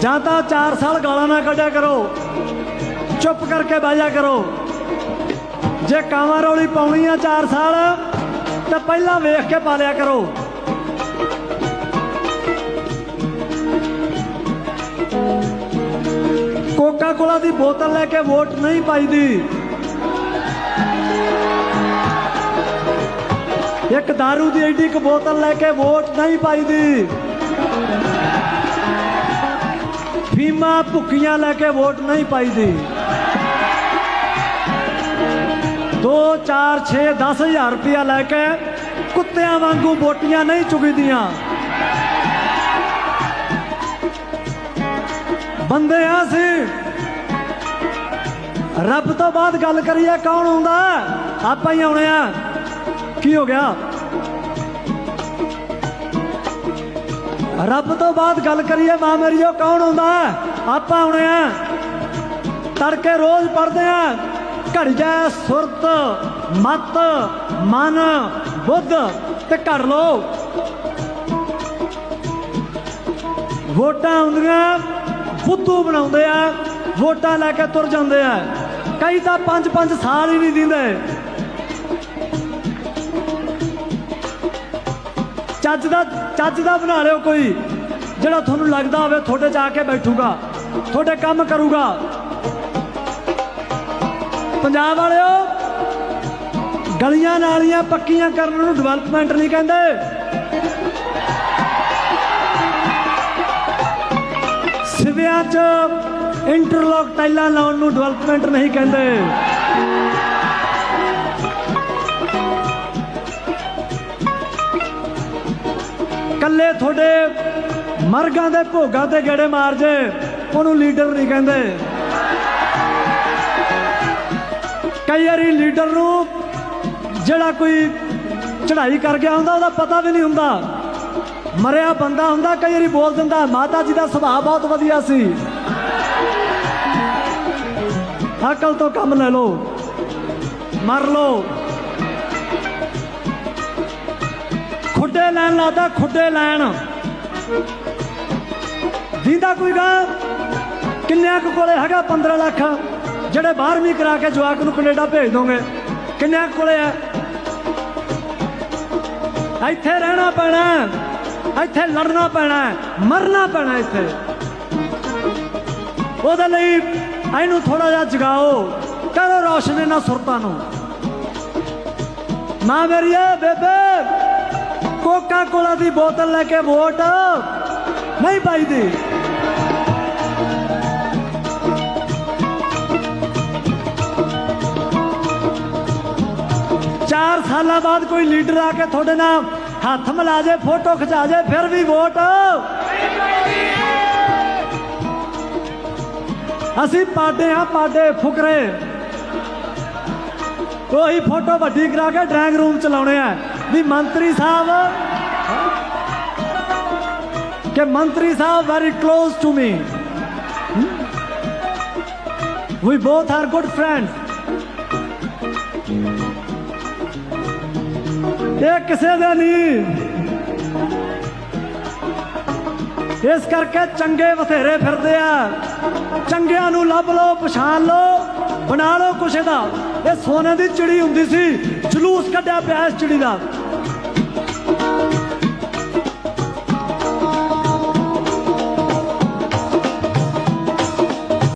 ਜਾਂ ਤਾਂ 4 ਸਾਲ ਗਾਲਾਂ ਨਾ ਕੱਢਿਆ ਕਰੋ। ਚੁੱਪ ਕਰਕੇ ਬਹਿ ਕਰੋ। ਜੇ ਕਾਵਾਂ ਰੌਲੀ ਪਾਉਣੀ ਆ 4 ਸਾਲ, ਤਾਂ ਪਹਿਲਾਂ ਵੇਖ ਕੇ ਪਾ ਲਿਆ ਕਰੋ। ਕੋਕਾ ਕੋਲਾ ਦੀ ਬੋਤਲ ਲੈ ਕੇ ਵੋਟ ਨਹੀਂ ਪਾਈਦੀ। ਇੱਕ दारू ਦੀ ਐਡੀ ਇੱਕ ਬੋਤਲ ਲੈ ਕੇ ਵੋਟ ਨਹੀਂ ਪਾਈਦੀ। ਫੀਮਾ ਭੁੱਖੀਆਂ ਲੈ ਕੇ ਵੋਟ ਨਹੀਂ ਪਾਈਦੀ। 2 4 6 10000 ਰੁਪਇਆ ਲੈ ਕੇ ਕੁੱਤਿਆਂ ਵਾਂਗੂ ਵੋਟੀਆਂ ਨਹੀਂ ਚੁਗੀਦੀਆਂ। ਬੰਦੇ ਆ ਸੀ ਰੱਬ ਤੋਂ ਬਾਅਦ ਗੱਲ ਕਰੀਏ ਕੌਣ ਹੁੰਦਾ ਆਪਾਂ ਹੀ ਆਉਣੇ ਆ। ਕੀ ਹੋ ਗਿਆ? ਰੱਬ ਤੋਂ ਬਾਅਦ ਗੱਲ ਕਰੀਏ, ਮਾਂ ਮੇਰੀਓ ਕੌਣ ਹੁੰਦਾ? ਆਪਾਂ ਆਉਣੇ ਆ। ਤੜਕੇ ਰੋਜ਼ ਪੜਦੇ ਆ। ਘੜ ਜਾਏ ਸੁਰਤ, ਮਤ, ਮਨ, ਬੁੱਧ ਤੇ ਘੜ ਲੋ ਵੋਟਾਂ ਆਉਂਦੀਆਂ ਬੁੱਧੂ ਬਣਾਉਂਦੇ ਆ, ਵੋਟਾਂ ਲੈ ਕੇ ਤੁਰ ਜਾਂਦੇ ਆ। ਕਈ ਤਾਂ 5-5 ਸਾਲ ਹੀ ਨਹੀਂ ਦਿੰਦੇ। ਚੱਜ ਦਾ ਚੱਜ ਦਾ ਬਣਾ ਲਿਓ ਕੋਈ, ਜਿਹੜਾ ਤੁਹਾਨੂੰ ਲੱਗਦਾ ਹੋਵੇ ਤੁਹਾਡੇ 'ਚ ਆ ਕੇ ਬੈਠੂਗਾ, ਤੁਹਾਡੇ ਕੰਮ ਕਰੂਗਾ। ਪੰਜਾਬ ਵਾਲਿਓ, ਗਲੀਆਂ ਨਾਲੀਆਂ ਪੱਕੀਆਂ ਕਰਨ ਨੂੰ ਡਿਵੈਲਪਮੈਂਟ ਨਹੀਂ ਕਹਿੰਦੇ। ਸਿਵਿਆਂ 'ਚ ਇੰਟਰਲੌਕ ਟਾਈਲਾਂ ਲਾਉਣ ਨੂੰ ਡਿਵੈਲਪਮੈਂਟ ਨਹੀਂ ਕਹਿੰਦੇ। ਕੱਲੇ ਤੁਹਾਡੇ ਮਰਗਾਂ ਦੇ ਭੋਗਾਂ ਤੇ ਗੇੜੇ ਮਾਰ ਜੇ, ਉਹਨੂੰ ਲੀਡਰ ਨਹੀਂ ਕਹਿੰਦੇ। ਕਈ ਵਾਰੀ ਲੀਡਰ ਨੂੰ ਜਿਹੜਾ ਕੋਈ ਚੜ੍ਹਾਈ ਕਰ ਗਿਆ ਹੁੰਦਾ, ਉਹਦਾ ਪਤਾ ਵੀ ਨਹੀਂ ਹੁੰਦਾ। ਮਰਿਆ ਬੰਦਾ ਹੁੰਦਾ, ਕਈ ਵਾਰੀ ਬੋਲ ਦਿੰਦਾ, ਮਾਤਾ ਜੀ ਦਾ ਸੁਭਾਅ ਬਹੁਤ ਵਧੀਆ ਸੀ। ਅਕਲ ਤੋਂ ਕੰਮ ਲੈ ਲਓ, ਮਰ ਲਓ। ਖੁੱਡੇ ਲੈਣ ਲੱਗਦਾ ਖੁੱਡੇ ਲੈਣ। ਦੀਦਾ ਕੋਈ ਗਾ ਕਿੰਨਿਆਂ ਕੁ ਕੋਲੇ ਹੈਗਾ 15 ਲੱਖ? ਜਿਹੜੇ 12ਵੀਂ ਕਰਾ ਕੇ ਜਵਾਕ ਨੂੰ ਕੈਨੇਡਾ ਭੇਜ ਦੋਗੇ, ਕਿੰਨਿਆਂ ਕੋਲੇ ਆ? ਇੱਥੇ ਰਹਿਣਾ ਪੈਣਾ, ਇੱਥੇ ਲੜਨਾ ਪੈਣਾ, ਮਰਨਾ ਪੈਣਾ ਇੱਥੇ। ਉਹਦੇ ਲਈ ਇਹਨੂੰ ਥੋੜਾ ਜਿਹਾ ਜਗਾਓ, ਕਰੋ ਰੋਸ਼ਨੀ ਨਾਲ ਸੁਰਤਾਂ ਨੂੰ। ਮਾਂ ਮੇਰੀਏ, ਬੇਬੇ! ਕੋਕਾ ਕੋਲਾ ਦੀ ਬੋਤਲ ਲੈ ਕੇ ਵੋਟ। ਨਹੀਂ ਪਾਈਦੀ ਚਾਰ ਸਾਲਾਂ ਬਾਅਦ ਕੋਈ ਲੀਡਰ ਆ ਕੇ ਤੁਹਾਡੇ ਨਾਲ ਹੱਥ ਮਿਲਾ ਜੇ ਫੋਟੋ ਖਿਚਾ ਜੇ ਫਿਰ ਵੀ ਵੋਟ। ਅਸੀਂ ਪਾਡੇ ਆ, ਪਾਡੇ ਫੁਕਰੇ। ਉਹੀ ਫੋਟੋ ਵੱਡੀ ਕਰਾ ਕੇ ਡਰਾਇੰਗ ਰੂਮ ਚਲਾਉਣੇ ਆ। ਵੀ ਮੰਤਰੀ ਸਾਹਿਬ, ਕਿ ਮੰਤਰੀ ਸਾਹਿਬ very close to me we both are good friends ਇਹ ਕਿਸੇ ਦਾ ਨਹੀਂ। ਇਸ ਕਰਕੇ ਚੰਗੇ ਬਥੇਰੇ ਫਿਰਦੇ ਆ। ਚੰਗਿਆਂ ਨੂੰ ਲੱਭ ਲਓ, ਪਛਾਣ ਲਓ, ਬਣਾ ਲਓ ਕੁਛ ਇਹਦਾ। ਇਹ ਸੋਨੇ ਦੀ ਚਿੜੀ ਹੁੰਦੀ ਸੀ, ਜਲੂਸ ਕੱਢਿਆ ਪਿਆ ਇਸ ਚਿੜੀ ਦਾ।